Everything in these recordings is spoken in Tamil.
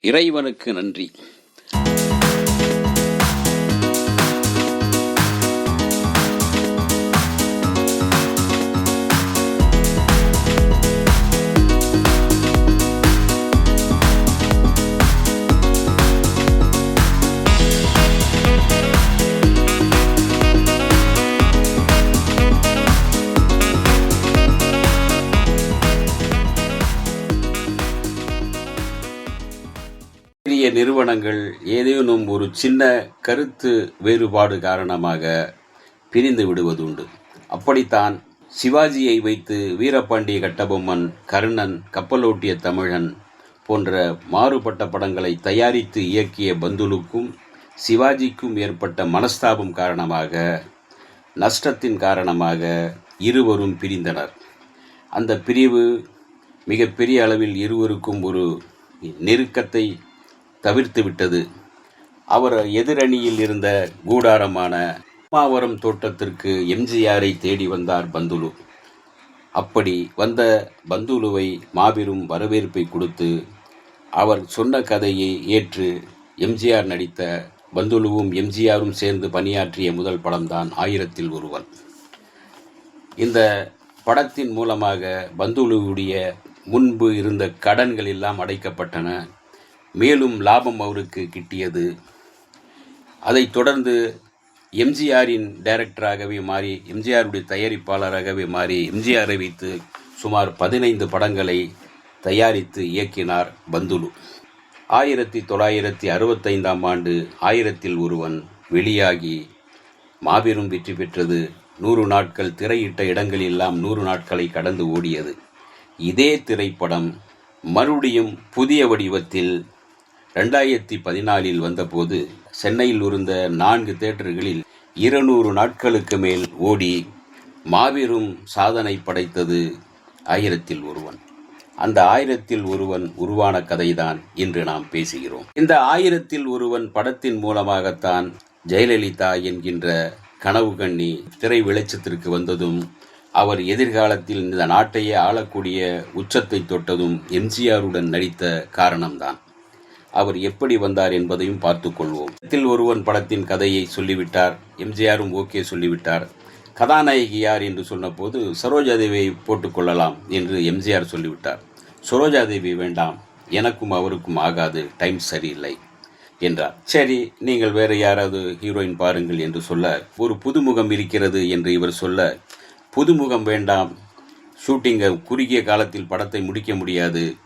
இறைவனுக்கு நன்றி. நிறுவனங்கள் ஏதேனும் ஒரு சின்ன கருத்து வேறுபாடு காரணமாக பிரிந்து விடுவதுண்டு. அப்படித்தான் சிவாஜியை வைத்து வீரபாண்டிய கட்டபொம்மன் கர்ணன் கப்பலோட்டிய தமிழன் போன்ற மாறுபட்ட படங்களை தயாரித்து இயக்கிய பந்துலுக்கும் சிவாஜிக்கும் ஏற்பட்ட மனஸ்தாபம் காரணமாக நஷ்டத்தின் காரணமாக இருவரும் பிரிந்தனர். அந்த பிரிவு மிகப்பெரிய அளவில் இருவருக்கும் ஒரு நெருக்கத்தை தவிர்த்து விட்டது. அவர் எதிரணியில் இருந்த கூடாரமான மாவரம் தோட்டத்திற்கு எம்ஜிஆரை தேடி வந்தார் பந்துலு. அப்படி வந்த பந்துலுவை மாபெரும் வரவேற்பை கொடுத்து அவர் சொன்ன கதையை ஏற்று எம்ஜிஆர் நடித்த பந்துலுவும் எம்ஜிஆரும் சேர்ந்து பணியாற்றிய முதல் படம்தான் ஆயிரத்தில் ஒருவன். இந்த படத்தின் மூலமாக பந்துலுவுடைய முன்பு இருந்த கடன்கள் எல்லாம் அடைக்கப்பட்டன. மேலும் லாபம் அவருக்கு கிட்டியது. அதைத் தொடர்ந்து எம்ஜிஆரின் டைரக்டராகவே மாறி எம்ஜிஆருடைய தயாரிப்பாளராகவே மாறி எம்ஜிஆரை வைத்து சுமார் பதினைந்து படங்களை தயாரித்து இயக்கினார் பந்துலு. ஆயிரத்தி தொள்ளாயிரத்தி அறுபத்தைந்தாம் ஆண்டு ஆயிரத்தில் ஒருவன் வெளியாகி மாபெரும் வெற்றி பெற்றது. நூறு நாட்கள் திரையிட்ட இடங்களெல்லாம் நூறு நாட்களை கடந்து ஓடியது. இதே திரைப்படம் மறுபடியும் புதிய வடிவத்தில் ரெண்டாயிரத்தி பதினாலில் வந்தபோது சென்னையில் இருந்த நான்கு தேட்டர்களில் இருநூறு நாட்களுக்கு மேல் ஓடி மாபெரும் சாதனை படைத்தது ஆயிரத்தில் ஒருவன். அந்த ஆயிரத்தில் ஒருவன் உருவான கதைதான் இன்று நாம் பேசுகிறோம். இந்த ஆயிரத்தில் ஒருவன் படத்தின் மூலமாகத்தான் ஜெயலலிதா என்கின்ற கனவு கண்ணி திரை வெளிச்சத்திற்கு வந்ததும் அவர் எதிர்காலத்தில் இந்த நாட்டையே ஆளக்கூடிய உச்சத்தை தொட்டதும் எம்ஜிஆருடன் நடித்த காரணம்தான். அவர் எப்படி வந்தார் என்பதையும் பார்த்து கொள்வோம். ஒருவன் படத்தின் கதையை சொல்லிவிட்டார். எம்ஜிஆரும் ஓகே சொல்லிவிட்டார். கதாநாயகி யார் என்று சொன்னபோது சரோஜாதேவியை போட்டுக்கொள்ளலாம் என்று எம்ஜிஆர் சொல்லிவிட்டார். சரோஜாதேவி வேண்டாம். எனக்கும் அவருக்கும் ஆகாது. டைம் சரியில்லை என்றார். சரி நீங்கள் வேறு யாராவது ஹீரோயின் பாருங்கள் என்று சொல்ல ஒரு புதுமுகம் இருக்கிறது என்று இவர் சொல்ல புதுமுகம் வேண்டாம். ஷூட்டிங்கை குறுகிய காலத்தில் படத்தை முடிக்க முடியாது.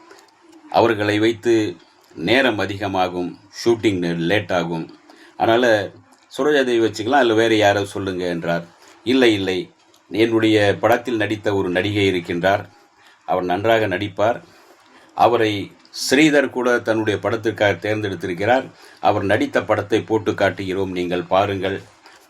அவர்களை வைத்து நேரம் அதிகமாகும் ஷூட்டிங் லேட் ஆகும். அதனால் சுரோஜாதேவி வச்சுக்கலாம் இல்லை வேறு யாரோ சொல்லுங்க என்றார். இல்லை இல்லை. என்னுடைய படத்தில் நடித்த ஒரு நடிகை இருக்கின்றார். அவர் நன்றாக நடிப்பார். அவரை ஸ்ரீதர் கூட தன்னுடைய படத்திற்காக தேர்ந்தெடுத்திருக்கிறார். அவர் நடித்த படத்தை போட்டு காட்டுகிறோம் நீங்கள் பாருங்கள்.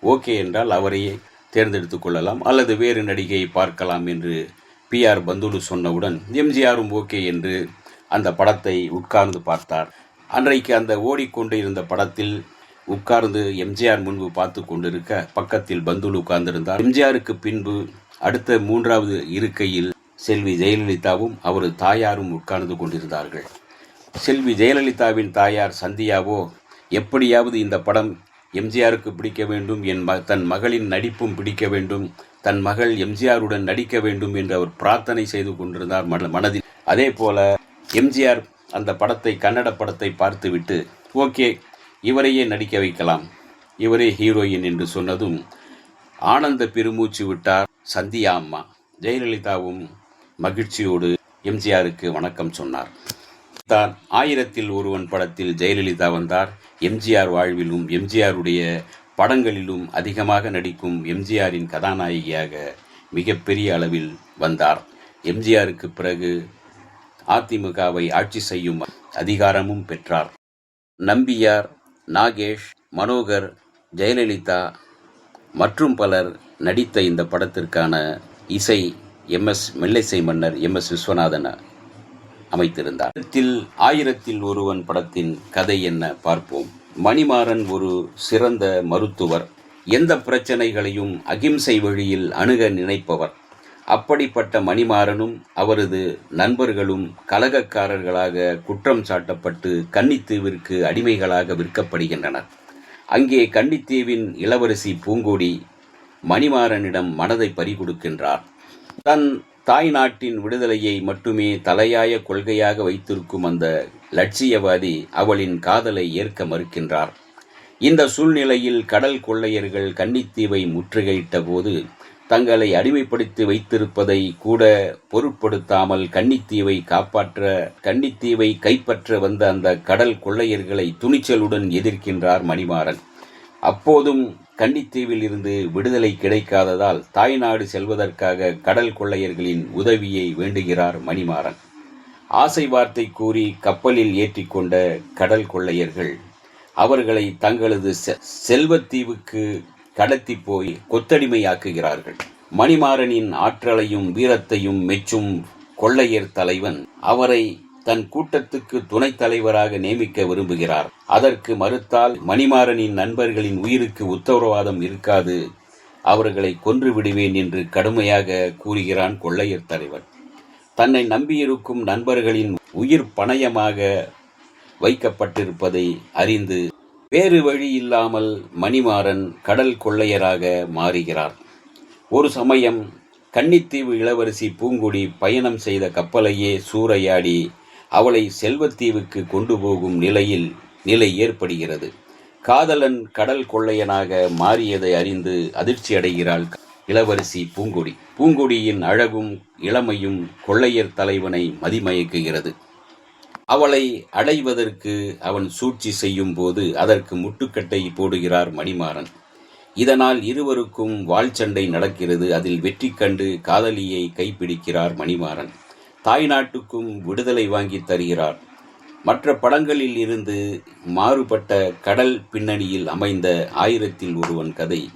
ஓகே என்றால் அவரையே தேர்ந்தெடுத்து கொள்ளலாம் அல்லது வேறு நடிகையை பார்க்கலாம் என்று பிஆர் பந்துலு சொன்னவுடன் எம்ஜிஆரும் ஓகே என்று அந்த படத்தை உட்கார்ந்து பார்த்தார். அன்றைக்கு அந்த ஓடிக்கொண்டு இருந்த படத்தில் உட்கார்ந்து எம்ஜிஆர் முன்பு பார்த்து கொண்டிருக்க பக்கத்தில் பந்துலு உட்கார்ந்திருந்தார். எம்ஜிஆருக்கு பின்பு அடுத்த மூன்றாவது இருக்கையில் செல்வி ஜெயலலிதாவும் அவரது தாயாரும் உட்கார்ந்து கொண்டிருந்தார்கள். செல்வி ஜெயலலிதாவின் தாயார் சந்தியாவோ எப்படியாவது இந்த படம் எம்ஜிஆருக்கு பிடிக்க வேண்டும் என் ம தன் மகளின் நடிப்பும் பிடிக்க வேண்டும் தன் மகள் எம்ஜிஆருடன் நடிக்க வேண்டும் என்று அவர் பிரார்த்தனை செய்து கொண்டிருந்தார் மன மனதில். அதே போல எம்ஜிஆர் அந்த படத்தை கன்னட படத்தை பார்த்துவிட்டு ஓகே இவரையே நடிக்க வைக்கலாம். இவரே ஹீரோயின் என்று சொன்னதும் ஆனந்த பெருமூச்சு விட்டார் சந்தியா அம்மா. ஜெயலலிதாவும் மகிழ்ச்சியோடு எம்ஜிஆருக்கு வணக்கம் சொன்னார். தான் ஆயிரத்தில் ஒருவன் படத்தில் ஜெயலலிதா வந்தார். எம்ஜிஆர் வாழ்விலும் எம்ஜிஆருடைய படங்களிலும் அதிகமாக நடிக்கும் எம்ஜிஆரின் கதாநாயகியாக மிகப்பெரிய அளவில் வந்தார். எம்ஜிஆருக்கு பிறகு அதிமுகவை ஆட்சி செய்யும் அதிகாரமும் பெற்றார். நம்பியார் நாகேஷ் மனோகர் ஜெயலலிதா மற்றும் பலர் நடித்த இந்த படத்திற்கான இசை எம் எஸ் மெல்லிசை மன்னர் எம் எஸ் விஸ்வநாதன் அமைத்திருந்தார். படத்தில் ஆயிரத்தில் ஒருவன் படத்தின் கதை என்ன பார்ப்போம். மணிமாறன் ஒரு சிறந்த மருத்துவர். எந்த பிரச்சனைகளையும் அகிம்சை வழியில் அணுக நினைப்பவர். அப்படிப்பட்ட மணிமாறனும் அவரது நண்பர்களும் கலகக்காரர்களாக குற்றம் சாட்டப்பட்டு கன்னித்தீவிற்கு அடிமைகளாக விற்கப்படுகின்றனர். அங்கே கன்னித்தீவின் இளவரசி பூங்கோடி மணிமாறனிடம் மனதை பறிகொடுக்கின்றார். தன் தாய் நாட்டின் விடுதலையை மட்டுமே தலையாய கொள்கையாக வைத்திருக்கும் அந்த லட்சியவாதி அவளின் காதலை ஏற்க மறுக்கின்றார். இந்த சூழ்நிலையில் கடல் கொள்ளையர்கள் கன்னித்தீவை முற்றுகையிட்ட போது தங்களை அடிமைப்படுத்தி வைத்திருப்பதை கூட பொருட்படுத்தாமல் கன்னித்தீவை காப்பாற்ற கன்னித்தீவை கைப்பற்ற வந்த அந்த கடல் கொள்ளையர்களை துணிச்சலுடன் எதிர்க்கின்றார் மணிமாறன். அப்போதும் கன்னித்தீவில் இருந்து விடுதலை கிடைக்காததால் தாய்நாடு செல்வதற்காக கடல் கொள்ளையர்களின் உதவியை வேண்டுகிறார் மணிமாறன். ஆசை வார்த்தை கூறி கப்பலில் ஏற்றிக்கொண்ட கடல் கொள்ளையர்கள் அவர்களை தங்களது செ- செல்வத்தீவுக்கு கடத்தி போய் கொத்தடிமையாக்குகிறார்கள். மணிமாறனின் ஆற்றலையும் வீரத்தையும் மெச்சும் கொள்ளையர் தலைவன் அவரை தன் கூட்டத்துக்கு துணைத் தலைவராக நியமிக்க விரும்புகிறார். அதற்கு மறுத்தால் மணிமாறனின் நண்பர்களின் உயிருக்கு உத்தரவாதம் இருக்காது. அவர்களை கொன்று விடுவேன் என்று கடுமையாக கூறுகிறான் கொள்ளையர் தலைவன். தன்னை நம்பியிருக்கும் நண்பர்களின் உயிர் பணயமாக வைக்கப்பட்டிருப்பதை அறிந்து வேறு வழி இல்லாமல் மணிமாறன் கடல் கொள்ளையராக மாறுகிறார். ஒரு சமயம் கன்னித்தீவு இளவரசி பூங்குடி பயணம் செய்த கப்பலையே சூறையாடி அவளை செல்வத்தீவுக்கு கொண்டு போகும் நிலையில் நிலை ஏற்படுகிறது. காதலன் கடல் கொள்ளையனாக மாறியதை அறிந்து அதிர்ச்சி அடைகிறாள் இளவரசி பூங்கொடி. பூங்கொடியின் அழகும் இளமையும் கொள்ளையர் தலைவனை மதிமயக்குகிறது. அவளை அடைவதற்கு அவன் சூழ்ச்சி செய்யும் போது அதற்கு முட்டுக்கட்டை போடுகிறார் மணிமாறன். இதனால் இருவருக்கும் வாள்சண்டை நடக்கிறது. அதில் வெற்றி கண்டு காதலியை கைப்பிடிக்கிறார் மணிமாறன். தாய் நாட்டுக்கும் விடுதலை வாங்கி தருகிறார். மற்ற படங்களில் இருந்து மாறுபட்ட கடல் பின்னணியில் அமைந்த ஆயிரத்தில் ஒருவன் கதை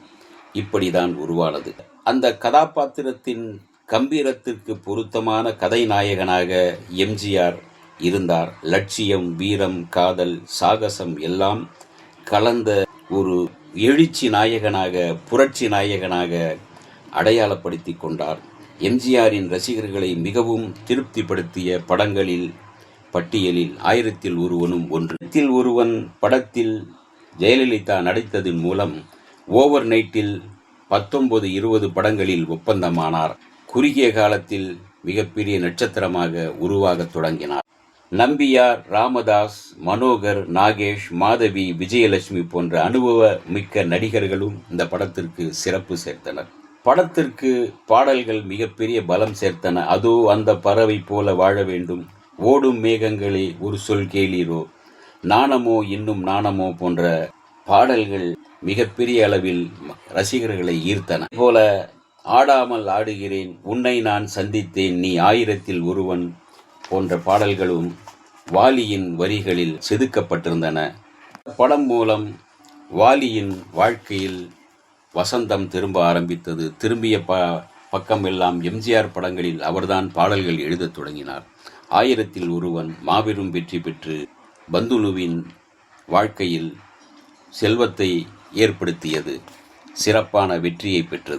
இப்படிதான் உருவானது. அந்த கதாபாத்திரத்தின் கம்பீரத்திற்கு பொருத்தமான கதை நாயகனாக எம்ஜிஆர் இருந்தார். லட்சியம் வீரம் காதல் சாகசம் எல்லாம் கலந்த ஒரு எழுச்சி நாயகனாக புரட்சி நாயகனாக அடையாளப்படுத்தி கொண்டார். எம்ஜிஆரின் ரசிகர்களை மிகவும் திருப்திப்படுத்திய படங்களில் பட்டியலில் ஆயிரத்தில் ஒருவனும் ஒன்று. ஆயிரத்தில் ஒருவன் படத்தில் ஜெயலலிதா நடித்ததன் மூலம் ஓவர் நைட்டில் பத்தொன்பது இருபது படங்களில் ஒப்பந்தமானார். குறுகிய காலத்தில் மிகப்பெரிய நட்சத்திரமாக உருவாகத் தொடங்கினார். நம்பியார் ராமதாஸ் மனோகர் நாகேஷ் மாதவி விஜயலட்சுமி போன்ற அனுபவ மிக்க நடிகர்களும் இந்த படத்திற்கு சிறப்பு சேர்த்தனர். படத்திற்கு பாடல்கள் மிகப்பெரிய பலம் சேர்த்தன. அதோ அந்த பறவை போல வாழ வேண்டும். ஓடும் மேகங்களே ஒரு சொல் கேளீரோ. நாணமோ இன்னும் நாணமோ போன்ற பாடல்கள் மிகப்பெரிய அளவில் ரசிகர்களை ஈர்த்தன. போல ஆடாமல் ஆடுகிறேன். உன்னை நான் சந்தித்தேன். நீ ஆயிரத்தில் ஒருவன். போன்ற பாடல்களும் வாலியின் வரிகளில் செதுக்கப்பட்டிருந்தன. படம் மூலம் வாலியின் வாழ்க்கையில் வசந்தம் திரும்ப ஆரம்பித்தது. திரும்பிய ப பக்கமெல்லாம் எம்ஜிஆர் படங்களில் அவர்தான் பாடல்கள் எழுதத் தொடங்கினார். ஆயிரத்தில் ஒருவன் மாபெரும் வெற்றி பெற்று பந்துலுவின் வாழ்க்கையில் செல்வத்தை ஏற்படுத்தியது. சிறப்பான வெற்றியை பெற்றது.